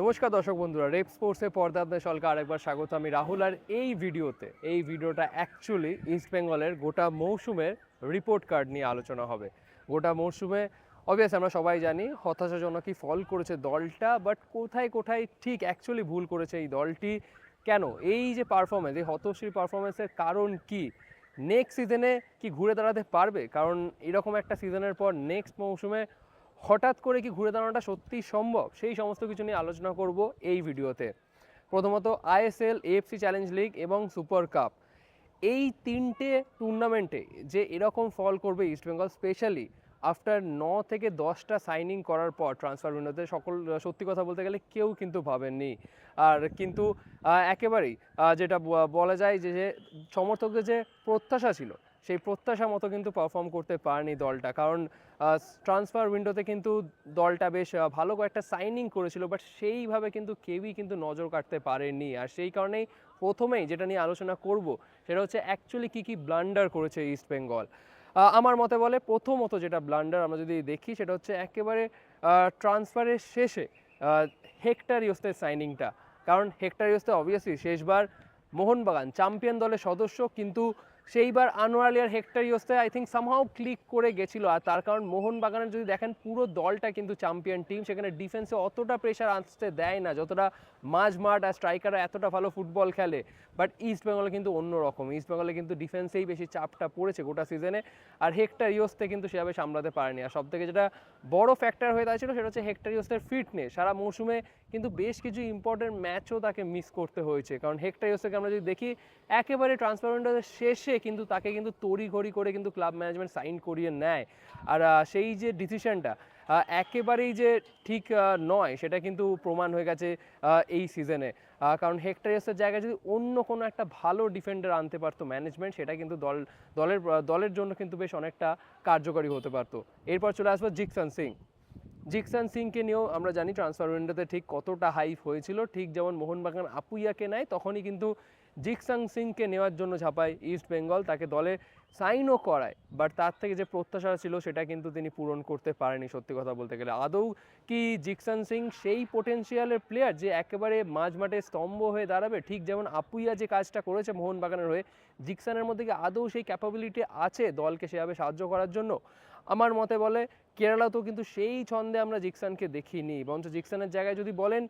নমস্কার দর্শক বন্ধুরা, রেপ স্পোর্টসে পর্দা আপনাদের সকলকে আরেকবার স্বাগত। আমি রাহুল, আর এই ভিডিওতে, এই ভিডিওটা অ্যাকচুয়ালি ইস্ট বেঙ্গলের গোটা মৌসুমের রিপোর্ট কার্ড নিয়ে আলোচনা হবে। গোটা মৌসুমে অবভিয়াস আমরা সবাই জানি হতাশাজনকই ফল করেছে দলটা বাট কোথায় কোথায় ঠিক অ্যাকচুয়ালি ভুল করেছে এই দলটি, কেন? এই যে পারফরমেন্স এই হতশ্রী পারফরমেন্সের কারণ কি? নেক্সট সিজনে কি ঘুরে দাঁড়াতে পারবে? কারণ এরকম একটা সিজনের পর নেক্সট মৌসুমে হঠাৎ করে কি ঘুরে দাঁড়ানোটা সত্যিই সম্ভব? সেই সমস্ত কিছু নিয়ে আলোচনা করব এই ভিডিওতে। প্রথমত আইএসএল এএফসি চ্যালেঞ্জ লিগ এবং সুপার কাপ। এই তিনটে টুর্নামেন্টে যে এরকম ফল করবে ইস্টবেঙ্গল স্পেশালি আফটার ন থেকে দশটা সাইনিং করার পর ট্রান্সফার উইন্ডোতে সকল, সত্যি কথা বলতে গেলে কেউ কিন্তু ভাবেননি। আর কিন্তু একেবারেই যেটা বলা যায় যে সমর্থকদের যে প্রত্যাশা ছিল, সেই প্রত্যাশা মতো কিন্তু পারফর্ম করতে পারেনি দলটা। কারণ ট্রান্সফার উইন্ডোতে কিন্তু দলটা বেশ ভালো কয়েকটা সাইনিং করেছিল বাট সেইভাবে কিন্তু কেউই কিন্তু নজর কাটতে পারেনি। আর সেই কারণেই প্রথমেই যেটা নিয়ে আলোচনা করব, সেটা হচ্ছে অ্যাকচুয়ালি কী কী ব্লান্ডার করেছে ইস্ট বেঙ্গল আমার মতে বলে প্রথমত যেটা ব্লান্ডার আমরা যদি দেখি সেটা হচ্ছে একেবারে ট্রান্সফারের শেষে হেক্টার ইউস্তের সাইনিংটা কারণ হেক্টার ইউস্তে অবভিয়াসলি শেষবার মোহনবাগান চ্যাম্পিয়ন দলের সদস্য, কিন্তু সেইবার আনোয়ার আলী আর Hector Yuste I think somehow click করে গেছিল। আর তার কারণ মোহনবাগানের যদি দেখেন, পুরো দলটা কিন্তু চ্যাম্পিয়ন টিম সেখানে ডিফেন্সে অতটা প্রেশার আসতে দেয় না। যতটা মাঝ মাঠ আর স্ট্রাইকাররা এতটা ভালো ফুটবল খেলে। বাট ইস্ট বেঙ্গলে কিন্তু অন্যরকম। ইস্ট বেঙ্গলে কিন্তু ডিফেন্সেই বেশি চাপটা পড়েছে গোটা সিজনে আর হেক্টর ইউসতে কিন্তু সেভাবে সামলাতে পারেনি। আর সব থেকে যেটা বড় ফ্যাক্টর হয়ে দাঁড়িয়েছিল, সেটা হচ্ছে হেক্টর ইউসের ফিটনেস সারা মৌসুমে কিন্তু বেশ কিছু ইম্পর্টেন্ট ম্যাচও তাকে মিস করতে হয়েছে। কারণ হেক্টর ইউসকে আমরা যদি দেখি, একেবারে ট্রান্সফার শেষে কিন্তু তাকে কিন্তু তড়িঘড়ি করে কিন্তু ক্লাব ম্যানেজমেন্ট সাইন করিয়ে নেয়। আর সেই যে ডিসিশনটা একেবারেই যে ঠিক নয়, সেটা কিন্তু প্রমাণ হয়ে গেছে এই সিজনে। কারণ হেক্টারিয়াসের জায়গায় যদি অন্য কোনো একটা ভালো ডিফেন্ডার আনতে পারতো ম্যানেজমেন্ট, সেটা কিন্তু দল, দলের দলের জন্য কিন্তু বেশ অনেকটা কার্যকরী হতে পারতো। এরপর চলে আসব জিকসন সিং। জিকসান সিংকে নিয়েও আমরা জানি ট্রান্সফার উইন্ডোতে ঠিক কতটা হাইপ হয়েছিল। ঠিক যেমন মোহনবাগান আপুইয়াকে নেয়, তখনই কিন্তু জিকসাং সিংকে নেওয়ার জন্য ঝাঁপায় ইস্ট বেঙ্গল, তাকে দলে সাইনও করায়। বাট তার থেকে যে প্রত্যাশা ছিল, সেটা কিন্তু তিনি পূরণ করতে পারেনি সত্যি কথা বলতে গেলে। আদৌ কি জিকসান সিং সেই পোটেনশিয়ালের প্লেয়ার যে একেবারে মাঝ মাঠে স্তম্ভ হয়ে দাঁড়াবে? ঠিক যেমন আপুইয়া যে কাজটা করেছে মোহনবাগানের হয়ে জিকসানের মধ্যে কি আদৌ সেই ক্যাপাবিলিটি আছে দলকে সেভাবে সাহায্য করার জন্য? আমার মতে বলে, কেরালাতেও কিন্তু সেই ছন্দে আমরা জিকসানকে দেখিনি। বরঞ্চ জিকসানের জায়গায় যদি বলেন,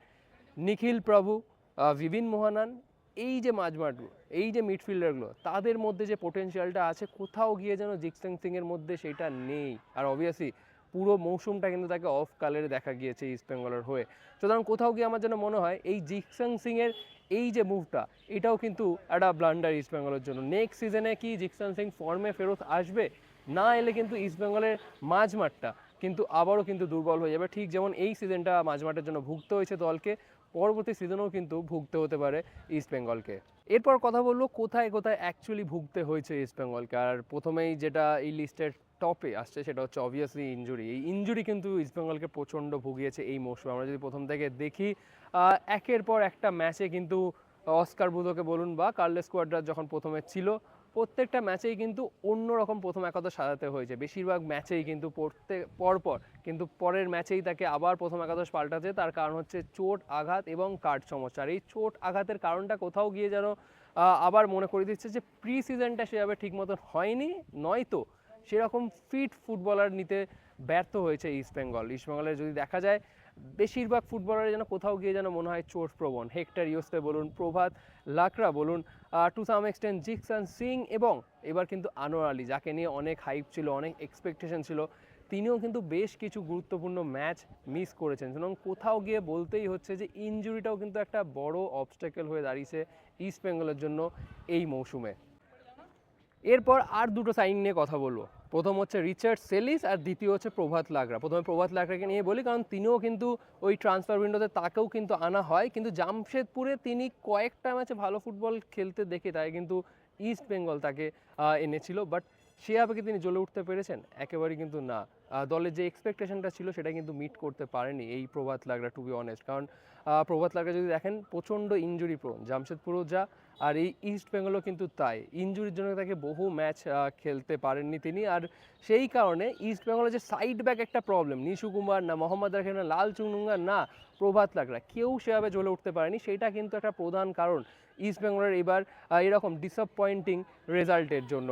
নিখিল প্রভু ভিভিন মোহানান এই যে মাঝমাঠগুলো, এই যে মিডফিল্ডারগুলো তাদের মধ্যে যে পোটেনশিয়ালটা আছে, কোথাও গিয়ে যেন জিকসাং সিংয়ের মধ্যে সেটা নেই। আর অবভিয়াসলি পুরো মৌসুমটা কিন্তু তাকে অফ কালারে দেখা গিয়েছে ইস্ট বেঙ্গলের হয়ে। সুতরাং কোথাও গিয়ে আমার যেন মনে হয়, এই জিকসাং সিংয়ের এই যে মুভটা এটাও কিন্তু একটা ব্লান্ডার ইস্ট বেঙ্গলের জন্য। নেক্সট সিজনে কি জিকসাং সিং ফর্মে ফেরত আসবে? না এলে কিন্তু ইস্ট বেঙ্গলের মাঝমাঠটা কিন্তু আবারও কিন্তু দুর্বল হয়ে যাবে। ঠিক যেমন এই সিজনটা মাঝমাঠের জন্য ভুগতে হয়েছে দলকে পরবর্তী সিজনেও কিন্তু ভুগতে হতে পারে ইস্ট বেঙ্গলকে এরপর কথা বলব কোথায় কোথায় অ্যাকচুয়ালি ভুগতে হয়েছে ইস্ট বেঙ্গলকে আর প্রথমেই যেটা এই লিস্টের টপে আসছে সেটা হচ্ছে অবভিয়াসলি ইঞ্জুরি এই ইঞ্জুরি কিন্তু ইস্ট বেঙ্গলকে প্রচণ্ড ভুগিয়েছে এই মৌসুমে। আমরা যদি প্রথম থেকে দেখি একের পর একটা ম্যাচে কিন্তু অস্কার বুধোকে বলুন বা কার্লেস কোয়াড্রার যখন প্রথমে ছিল প্রত্যেকটা ম্যাচেই কিন্তু অন্যরকম প্রথম একাদশ সাজাতে হয়েছে। বেশিরভাগ ম্যাচেই কিন্তু প্রত্যেক পরপর, কিন্তু পরের ম্যাচেই তাকে আবার প্রথম একাদশ পাল্টাতে তার কারণ হচ্ছে চোট, আঘাত এবং কার্ড সমস্যা। এই চোট, আঘাতের কারণটা কোথাও গিয়ে যেন আবার মনে করে দিচ্ছে যে প্রি সিজনটা সেভাবে ঠিক মতন হয়নি, নয়তো সেরকম ফিট ফুটবলার নিতে ব্যর্থ হয়েছে ইস্ট বেঙ্গল ইস্ট বেঙ্গলের যদি দেখা যায় বেশিরভাগ ফুটবলার যেন কোথাও গিয়ে যেন মনে হয় চোট প্রবণ হেক্টর ইউসতে বলুন, প্রভাত লাকড়া বলুন to some extent Jiksan Singh এবং এবার কিন্তু আনোয়ার আলী, যাকে নিয়ে অনেক হাইপ ছিল, অনেক এক্সপেকটেশন ছিল, তিনিও কিন্তু বেশ কিছু গুরুত্বপূর্ণ ম্যাচ মিস করেছেন। সুতরাং কোথাও গিয়ে বলতেই হচ্ছে যে ইনজুরিটাও কিন্তু একটা বড় অবস্টেকেল হয়ে দাঁড়িয়েছে ইস্ট বেঙ্গলের জন্য এই মৌসুমে। এরপর আর দুটো সাইন নিয়ে কথা বলব। প্রথম হচ্ছে রিচার্ড সেলিস আর দ্বিতীয় হচ্ছে প্রভাত লাগরা প্রথমে প্রভাত লাগরাকে নিয়ে বলি, কারণ তিনিও কিন্তু ওই ট্রান্সফার উইন্ডোতে তাকেও কিন্তু আনা হয়। কিন্তু জামশেদপুরে তিনি কয়েকটা ম্যাচে ভালো ফুটবল খেলতে দেখে তাই কিন্তু ইস্ট বেঙ্গল তাকে এনেছিল। বাট সেভাবে কি তিনি জ্বলে উঠতে পেরেছেন? একেবারেই কিন্তু না। দলের যে এক্সপেকটেশনটা ছিল সেটা কিন্তু মিট করতে পারেনি এই Prabhat Lakra to be honest কারণ প্রভাত লাগরা যদি দেখেন, প্রচণ্ড ইঞ্জুরি প্রোন জামশেদপুরও যা, আর এই ইস্ট বেঙ্গলও কিন্তু তাই। ইঞ্জুরির জন্য তাকে বহু ম্যাচ খেলতে পারেননি তিনি। আর সেই কারণে ইস্ট বেঙ্গলের যে সাইড ব্যাক একটা প্রবলেম নিশু কুমার না মোহাম্মদ রাখেন না লাল চুনুঙ্গা না প্রভাত লাগরা, কেউ সেভাবে জ্বলে উঠতে পারেনি। সেটা কিন্তু একটা প্রধান কারণ ইস্ট বেঙ্গলের এবার এরকম ডিসঅ্যাপয়েন্টিং রেজাল্টের জন্য।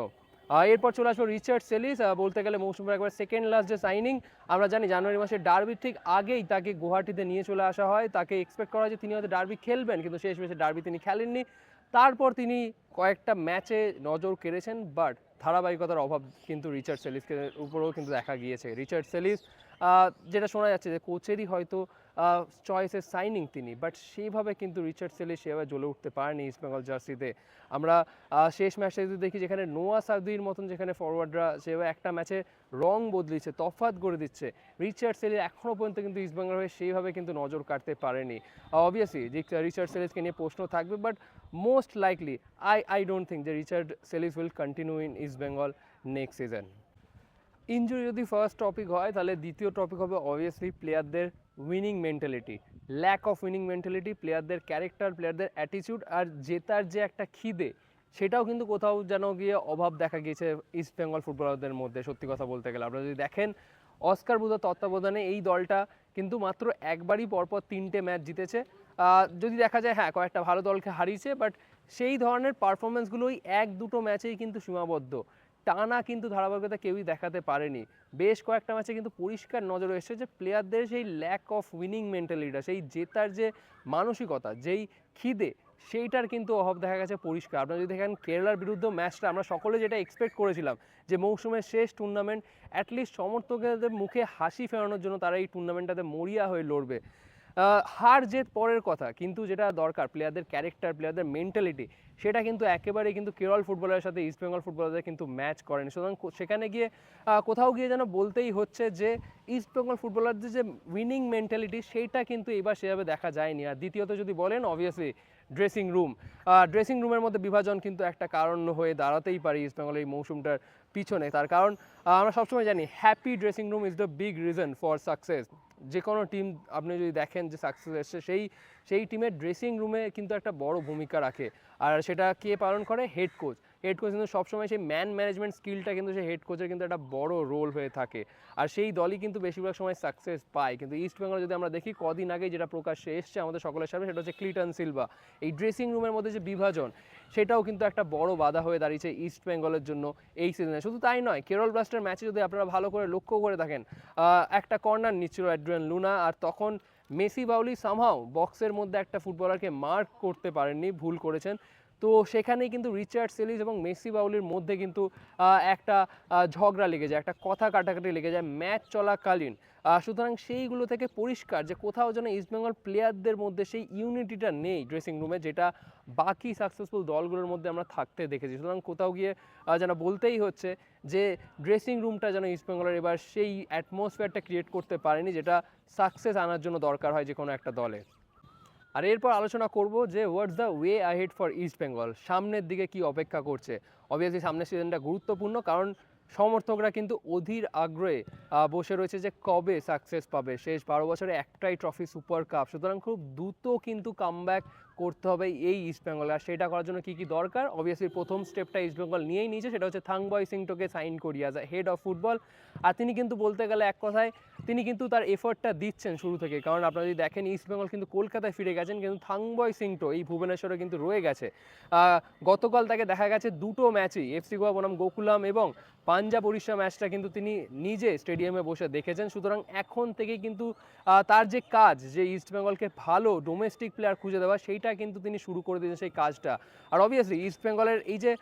এরপর চলে আসব রিচার্ড সেলিস বলতে গেলে মৌসুমের একবার সেকেন্ড লাস্ট যে সাইনিং আমরা জানি জানুয়ারি মাসে ডার্বির ঠিক আগেই তাকে গুয়াহাটিতে নিয়ে চলে আসা হয়। তাকে এক্সপেক্ট করা হয় যে তিনি হয়তো ডার্বি খেলবেন, কিন্তু শেষ ম্যাচে ডার্বি তিনি খেলেননি। তারপর তিনি কয়েকটা ম্যাচে নজর কেড়েছেন বাট ধারাবাহিকতার অভাব কিন্তু রিচার্ড সেলিসকে উপরেও কিন্তু দেখা গিয়েছে। রিচার্ড সেলিস যেটা শোনা যাচ্ছে যে কোচেরই হয়তো চয়েসের সাইনিং তিনি বাট সেইভাবে কিন্তু রিচার্ড সেলিস সেভাবে জ্বলে উঠতে পারেনি ইস্টবেঙ্গল জার্সিতে আমরা শেষ ম্যাচে যদি দেখি যেখানে নোয়া সাউদির মতন যেখানে ফরওয়ার্ডরা সেভাবে একটা ম্যাচে রং বদলিছে তফাত করে দিচ্ছে রিচার্ড সেলিস এখনও পর্যন্ত কিন্তু ইস্ট বেঙ্গল হয়ে সেইভাবে কিন্তু নজর কাটতে পারেনি। অবভিয়াসলি রিচার্ড সেলিসকে নিয়ে প্রশ্ন থাকবে but most likely I I don't think যে Richard Celis will continue in East Bengal next season injury যদি ফার্স্ট টপিক হয়, তাহলে দ্বিতীয় টপিক হবে অবভিয়াসলি প্লেয়ারদের winning mentality lack of winning mentality প্লেয়ারদের ক্যারেক্টার প্লেয়ারদের অ্যাটিটিউড আর জেতার যে একটা খিদে, সেটাও কিন্তু কোথাও যেন গিয়ে অভাব দেখা গিয়েছে ইস্ট বেঙ্গল ফুটবলারদের মধ্যে, সত্যি কথা বলতে গেলে। আপনারা যদি দেখেন অস্কার বুধা তত্ত্বাবধানে এই দলটা কিন্তু মাত্র একবারই পরপর তিনটে ম্যাচ জিতেছে। যদি দেখা যায় হ্যাঁ কয়েকটা ভালো দলকে হারিয়েছে বাট সেই ধরনের পারফরমেন্সগুলোই এক দুটো ম্যাচেই কিন্তু সীমাবদ্ধ। টানা কিন্তু ধারাবাহিকতা কেউই দেখাতে পারেনি। বেশ কয়েকটা ম্যাচে কিন্তু পরিষ্কার নজরে এসেছে যে প্লেয়ারদের সেই ল্যাক অফ উইনিং মেন্টালিটিটা সেই জেতার যে মানসিকতা, যেই খিদে, সেইটার কিন্তু অভাব দেখা গেছে পরিষ্কার। আপনারা যদি দেখেন কেরালার বিরুদ্ধে ম্যাচটা, আমরা সকলে যেটা এক্সপেক্ট করেছিলাম যে মৌসুমের শেষ টুর্নামেন্ট অ্যাটলিস্ট সমর্থকদের মুখে হাসি ফেরানোর জন্য তারা এই টুর্নামেন্টটাতে মরিয়া হয়ে লড়বে। হার জেত পরের কথা, কিন্তু যেটা দরকার প্লেয়ারদের ক্যারেক্টার প্লেয়ারদের মেন্টালিটি সেটা কিন্তু একেবারে কিন্তু কেরল ফুটবলের সাথে ইস্ট বেঙ্গল ফুটবলারদের কিন্তু ম্যাচ করেনি। সুতরাং সেখানে গিয়ে কোথাও গিয়ে যেন বলতেই হচ্ছে যে ইস্ট বেঙ্গল ফুটবলারদের যে উইনিং মেন্টালিটি সেইটা কিন্তু এবার সেভাবে দেখা যায়নি। আর দ্বিতীয়ত যদি বলেন অবভিয়াসলি ড্রেসিং রুম ড্রেসিং রুমের মধ্যে বিভাজন কিন্তু একটা কারণ হয়ে দাঁড়াতেই পারে ইস্ট বেঙ্গল এই মৌসুমটার পিছনে। তার কারণ আমরা সবসময় জানি happy dressing room is the big reason for success যে কোনো টিম আপনি যদি দেখেন যে সাকসেস এসছে, সেই সেই টিমের ড্রেসিং রুমে কিন্তু একটা বড় ভূমিকা রাখে। আর সেটা কে পালন করে? হেড কোচ হেড কোচ কিন্তু সবসময় সেই ম্যান ম্যানেজমেন্ট স্কিলটা কিন্তু সেই হেড কোচের কিন্তু একটা বড় রোল হয়ে থাকে। আর সেই দলই কিন্তু বেশিরভাগ সময় সাকসেস পায়। কিন্তু ইস্ট বেঙ্গল যদি আমরা দেখি, কদিন আগে যেটা প্রকাশ্যে এসছে আমাদের সকলের সামনে, সেটা হচ্ছে ক্লিটন সিলভা এই ড্রেসিং রুমের মধ্যে যে বিভাজন, সেটাও কিন্তু একটা বড় বাধা হয়ে দাঁড়িয়েছে ইস্ট বেঙ্গলের জন্য এই সিজনে শুধু তাই নয় কেরল ব্লাস্টের ম্যাচে যদি আপনারা ভালো করে লক্ষ্য করে থাকেন একটা কর্নার নিচ্ছিল অ্যাড্রিয়ান লুনা আর তখন মেসি বাউলি সামহাও বক্সের মধ্যে একটা ফুটবলারকে মার্ক করতে পারেননি, ভুল করেছেন। তো সেখানেই কিন্তু রিচার্ড সেলিস এবং মেসি বাউলির মধ্যে কিন্তু একটা ঝগড়া লেগে যায়, একটা কথা কাটাকাটি লেগে যায় ম্যাচ চলাকালীন। সুতরাং সেইগুলো থেকে পরিষ্কার যে কোথাও যেন ইস্টবেঙ্গল প্লেয়ারদের মধ্যে সেই ইউনিটিটা নেই ড্রেসিং রুমে যেটা বাকি সাকসেসফুল দলগুলোর মধ্যে আমরা থাকতে দেখেছি। সুতরাং কোথাও গিয়ে যেন বলতেই হচ্ছে যে ড্রেসিং রুমটা যেন ইস্টবেঙ্গলের এবার সেই অ্যাটমসফিয়ারটা ক্রিয়েট করতে পারেনি, যেটা সাকসেস আনার জন্য দরকার হয় যে কোনো একটা দলে। আর এরপর আলোচনা করব যে what's the way ahead for East Bengal সামনের দিকে কি অপেক্ষা করছে? অবভিয়াসলি সামনের সিজনটা গুরুত্বপূর্ণ, কারণ সমর্থকরা কিন্তু অধীর আগ্রহে বসে রয়েছে যে, কবে সাকসেস পাবে। শেষ বারো বছরে একটাই ট্রফি সুপার কাপ সুতরাং খুব দ্রুত কিন্তু কামব্যাক করতে হবে এই ইস্ট বেঙ্গল আর সেটা করার জন্য কী কী দরকার? অবভিয়াসলি প্রথম স্টেপটা ইস্ট বেঙ্গল নিয়েই নিয়েছে, সেটা হচ্ছে থাংবয় সিংটোকে সাইন করি অ্যাজ হেড অফ ফুটবল আর তিনি কিন্তু বলতে গেলে এক কথায় তিনি কিন্তু তার এফোর্টটা দিচ্ছেন শুরু থেকে। কারণ আপনারা যদি দেখেন ইস্ট বেঙ্গল কিন্তু কলকাতায় ফিরে গেছেন, কিন্তু থাংবয় সিংটো এই ভুবনেশ্বরে কিন্তু রয়ে গেছে। গতকাল তাকে দেখা গেছে দুটো ম্যাচই এফসি গোয়া বনাম গোকুলাম এবং পাঞ্জাব উড়িষ্যা ম্যাচটা কিন্তু তিনি নিজে স্টেডিয়ামে বসে দেখেছেন। সুতরাং এখন থেকে কিন্তু তার যে কাজ, যে ইস্ট বেঙ্গলকে ভালো ডোমেস্টিক প্লেয়ার খুঁজে দেওয়া, সেইটা কিন্তু তিনি শুরু করে দিয়েছেন সেই কাজটা। আর অবভিয়াসলি ইস্ট বেঙ্গলের এই যে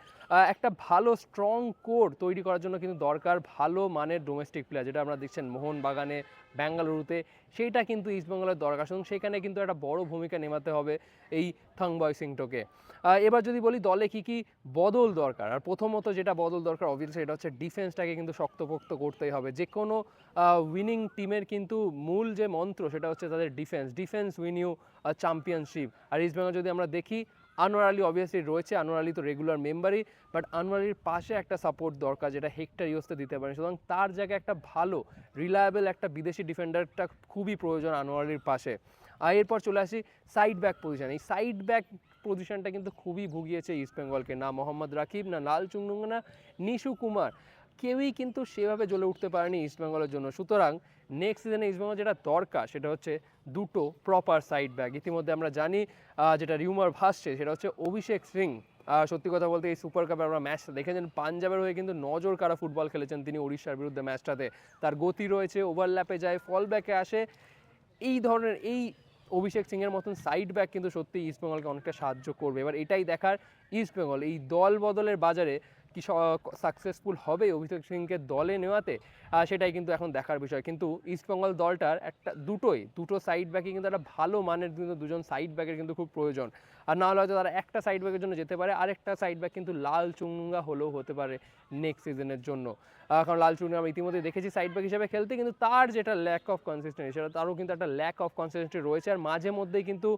একটা ভালো স্ট্রং কোর তৈরি করার জন্য কিন্তু দরকার ভালো মানের ডোমেস্টিক প্লেয়ার যেটা আমরা দেখছেন মোহনবাগানে, ব্যাঙ্গালুরুতে, সেইটা কিন্তু ইস্টবেঙ্গলের দরকার। সুতরাং সেখানে কিন্তু একটা বড় ভূমিকা নেমাতে হবে এই থাংবয় সিংটোকে এবার যদি বলি দলে কি কি বদল দরকার, আর প্রথমত যেটা বদল দরকার অবভিয়াসলি সেটা হচ্ছে ডিফেন্সটাকে কিন্তু শক্তপোক্ত করতেই হবে। যে কোনো উইনিং টিমের কিন্তু মূল যে মন্ত্র, সেটা হচ্ছে তাদের defence defence win you championship আর ইস্টবেঙ্গল যদি আমরা দেখি আনোয়ার আলী অবভিয়াসলি রয়েছে, আনোয়ার আলী তো রেগুলার মেম্বারই বাট আনোয়ার আলীর পাশে একটা সাপোর্ট দরকার যেটা হেক্টর ইউসতে দিতে পারে। সুতরাং তার জায়গায় একটা ভালো রিলায়েবল একটা বিদেশি ডিফেন্ডারটা খুবই প্রয়োজন আনোয়ার আলীর পাশে। আর এরপর চলে আসি সাইড ব্যাক পজিশন এই সাইড ব্যাক পজিশনটা কিন্তু খুবই ভুগিয়েছে ইস্ট বেঙ্গলকে না মোহাম্মদ রাকিব, না লাল চুংডুঙ্গা, না নিশু কুমার। কেউই কিন্তু সেভাবে জ্বলে উঠতে পারেনি ইস্ট বেঙ্গলের জন্য। সুতরাং নেক্সট সিজনে ইস্ট বেঙ্গল যেটা দরকার সেটা হচ্ছে দুটো প্রপার সাইড ব্যাক ইতিমধ্যে আমরা জানি যেটা রিউমার ভাসছে, সেটা হচ্ছে অভিষেক সিং। সত্যি কথা বলতে এই সুপার কাপে আমরা ম্যাচটা দেখেছেন। পাঞ্জাবের হয়ে কিন্তু নজর কারা ফুটবল খেলেছেন তিনি উড়িষ্যার বিরুদ্ধে ম্যাচটাতে তার গতি রয়েছে ওভারল্যাপে যায় ফল ব্যাকে আসে। এই ধরনের, এই অভিষেক সিংয়ের মতন সাইড ব্যাক কিন্তু সত্যি ইস্টবেঙ্গলকে অনেকটা সাহায্য করবে। এবার এটাই দেখার ইস্টবেঙ্গল। এই দল বদলের বাজারে কি সাকসেসফুল হবে অভিষেক সিংকে দলে নেওয়াতে? সেটাই কিন্তু এখন দেখার বিষয়। কিন্তু ইস্টবেঙ্গল দলটার একটা, দুটোই, দুটো সাইড ব্যাকে কিন্তু একটা ভালো মানের কিন্তু দুজন সাইড ব্যাকের কিন্তু খুব প্রয়োজন। আর না হলে হয়তো তারা একটা সাইড ব্যাকের জন্য যেতে পারে, আরেকটা সাইড ব্যাক কিন্তু লাল চুঙ্গা হলেও হতে পারে নেক্সট সিজনের জন্য। কারণ লাল চুঙ্গা আমরা ইতিমধ্যে দেখেছি সাইড ব্যাক হিসেবে খেলতে, কিন্তু তার যেটা ল্যাক অফ কনসিস্টেন্সি সেটা তারও কিন্তু একটা ল্যাক অফ কনসিস্টেন্সি রয়েছে। আর মাঝে মধ্যেই কিন্তু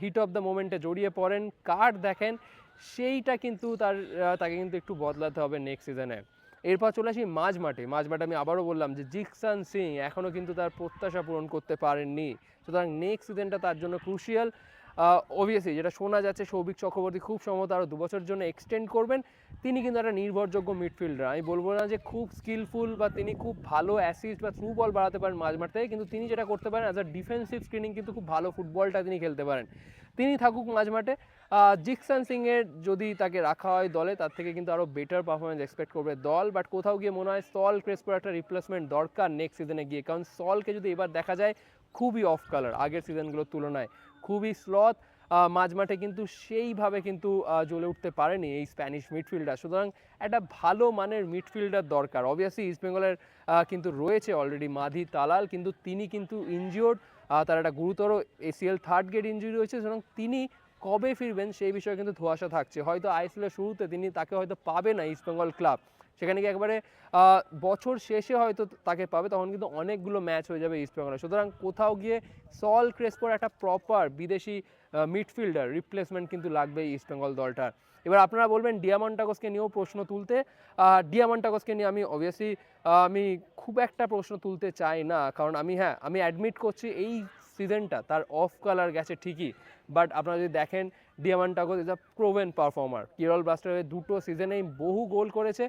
হিট অফ দ্য মোমেন্টে জড়িয়ে পড়েন। কার্ড দেখেন সেইটা কিন্তু তার তাকে কিন্তু একটু বদলাতে হবে নেক্সট সিজনে এরপর চলে আসি মাঝ মাঠে মাঝ মাঠে আমি আবারও বললাম যে জিকসান সিং এখনও কিন্তু তার প্রত্যাশা পূরণ করতে পারেননি। সুতরাং নেক্সট সিজনটা তার জন্য ক্রুশিয়াল অবভিয়াসলি যেটা শোনা যাচ্ছে, সৌভিক চক্রবর্তী খুব সম্ভবত আরও দু বছরের জন্য এক্সটেন্ড করবেন। তিনি কিন্তু একটা নির্ভরযোগ্য মিডফিল্ডার আমি বলব না যে খুব স্কিলফুল বা তিনি খুব ভালো অ্যাসিস্ট বা থ্রু বল বাড়াতে পারেন মাঝ মাঠ থেকে কিন্তু তিনি যেটা করতে পারেন অ্যাজ আ ডিফেন্সিভ স্ক্রিনিং কিন্তু খুব ভালো ফুটবলটা তিনি খেলতে পারেন। তিনি থাকুক মাঝ মাঠে জিকসান সিংয়ের যদি তাকে রাখা হয় দলে, তার থেকে কিন্তু আরও বেটার পারফরমেন্স এক্সপেক্ট করবে দল। বাট কোথাও গিয়ে মনে হয় সল ক্রেসপোর একটা রিপ্লেসমেন্ট দরকার নেক্সট সিজনে গিয়ে। কারণ সলকে যদি এবার দেখা যায়, খুবই অফ কালার আগের সিজনগুলোর তুলনায় খুবই স্লথ মাঝ মাঠে কিন্তু সেইভাবে কিন্তু জ্বলে উঠতে পারেনি এই স্প্যানিশ মিডফিল্ডার সুতরাং একটা ভালো মানের মিডফিল্ডার দরকার। অবভিয়াসলি ইস্ট বেঙ্গলের কিন্তু রয়েছে অলরেডি মাধি তালাল, কিন্তু তিনি কিন্তু ইনজিওর্ড তার একটা গুরুতর এসিএল থার্ড গেট ইঞ্জুরি রয়েছে। সুতরাং তিনি কবে ফিরবেন সেই বিষয়ে কিন্তু ধোয়াশা থাকছে। হয়তো আইএসএলের শুরুতে তিনি তাকে হয়তো পাবে না ইস্ট বেঙ্গল ক্লাব সেখানে কি একবারে বছর শেষে হয়তো তাকে পাবে, তখন কিন্তু অনেকগুলো ম্যাচ হয়ে যাবে ইস্ট বেঙ্গলে সুতরাং কোথাও গিয়ে সল ক্রেসপোর একটা প্রপার বিদেশি মিডফিল্ডার রিপ্লেসমেন্ট কিন্তু লাগবে ইস্ট বেঙ্গল দলটার। এবার আপনারা বলবেন ডিয়ামন্টাগসকে নিয়েও প্রশ্ন তুলতে। ডিয়ামন্টাগসকে নিয়ে আমি অবভিয়াসলি আমি খুব একটা প্রশ্ন তুলতে চাই না। কারণ আমি হ্যাঁ আমি অ্যাডমিট করছি এই সিজনটা, তার অফ কালার গেছে ঠিকই। বাট আপনারা যদি দেখেন Diamantakos is a proven performer Kerala ব্লাস্টারে দুটো সিজনেই বহু গোল করেছে।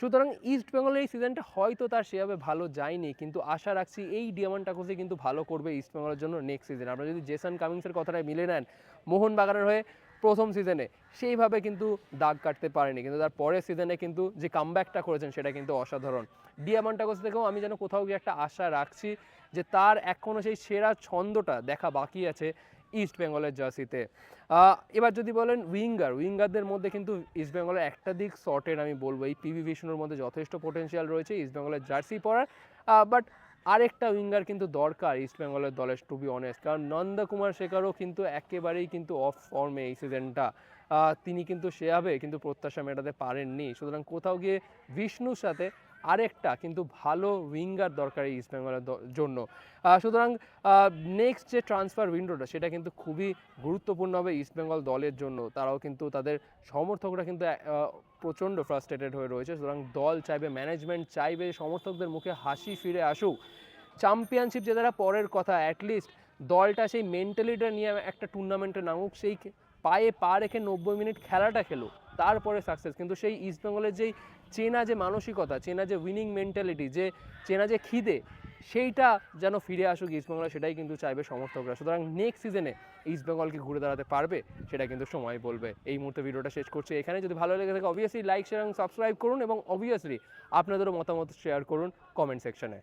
সুতরাং ইস্ট বেঙ্গলের এই সিজনটা হয়তো তার সেভাবে ভালো যায়নি, কিন্তু আশা রাখছি এই ডিয়ামান্টাগসই কিন্তু ভালো করবে ইস্ট বেঙ্গলের জন্য নেক্সট সিজন আপনারা যদি জেসন কামিংসের কথাটা মিলে নেন, মোহনবাগানের হয়ে প্রথম সিজনে সেইভাবে কিন্তু দাগ কাটতে পারেনি। কিন্তু তার পরের সিজনে কিন্তু যে কামব্যাকটা করেছেন, সেটা কিন্তু অসাধারণ। ডিয়ামান্টাগস থেকেও আমি যেন কোথাও গিয়ে একটা আশা রাখছি যে তার এখনও সেই সেরা ছন্দটা দেখা বাকি আছে ইস্ট বেঙ্গলের জার্সিতে। এবার যদি বলেন উইঙ্গার, উইঙ্গারদের মধ্যে কিন্তু ইস্ট বেঙ্গলের একটা দিক শর্টের আমি বলব। এই পিভি বিষ্ণুর মধ্যে যথেষ্ট পোটেনশিয়াল রয়েছে ইস্ট বেঙ্গলের জার্সি পরার। বাট আরেকটা উইঙ্গার কিন্তু দরকার ইস্ট বেঙ্গলের দলের টু বি অনেস্ট কারণ নন্দকুমার শেখারও কিন্তু একেবারেই কিন্তু অফ ফর্মে এই সিজনটা তিনি কিন্তু সেভাবে কিন্তু প্রত্যাশা মেটাতে পারেননি। সুতরাং কোথাও গিয়ে বিষ্ণুর সাথে আরেকটা কিন্তু ভালো উইঙ্গার দরকার এই ইস্ট বেঙ্গলের জন্য। সুতরাং নেক্সট যে ট্রান্সফার উইন্ডোটা সেটা কিন্তু খুবই গুরুত্বপূর্ণ হবে ইস্ট বেঙ্গল দলের জন্য। তারাও কিন্তু তাদের সমর্থকরা কিন্তু প্রচণ্ড ফ্রাস্ট্রেটেড হয়ে রয়েছে। সুতরাং দল চাইবে ম্যানেজমেন্ট চাইবে, সমর্থকদের মুখে হাসি ফিরে আসুক। চ্যাম্পিয়নশিপ যে তারা পরের কথা অ্যাটলিস্ট দলটা সেই মেন্টালিটা নিয়ে একটা টুর্নামেন্টে নামুক, সেই পায়ে পা রেখে নব্বই মিনিট খেলাটা খেলো তারপরে সাকসেস কিন্তু সেই ইস্টবেঙ্গলের যেই চেনা যে মানসিকতা, চেনা যে উইনিং মেন্টালিটি যে, চেনা যে খিদে সেইটা যেন ফিরে আসুক ইস্ট বেঙ্গলে সেটাই কিন্তু চাইবে সমর্থকরা। সুতরাং নেক্সট সিজনে ইস্ট বেঙ্গলকে ঘুরে দাঁড়াতে পারবে, সেটা কিন্তু সময় বলবে। এই মুহূর্তে ভিডিওটা শেষ করছি। এখানে যদি ভালো লেগে থাকে অবভিয়াসলি লাইক শেয়ার এবং সাবস্ক্রাইব করুন এবং অবভিয়াসলি আপনাদেরও মতামত শেয়ার করুন কমেন্ট সেকশনে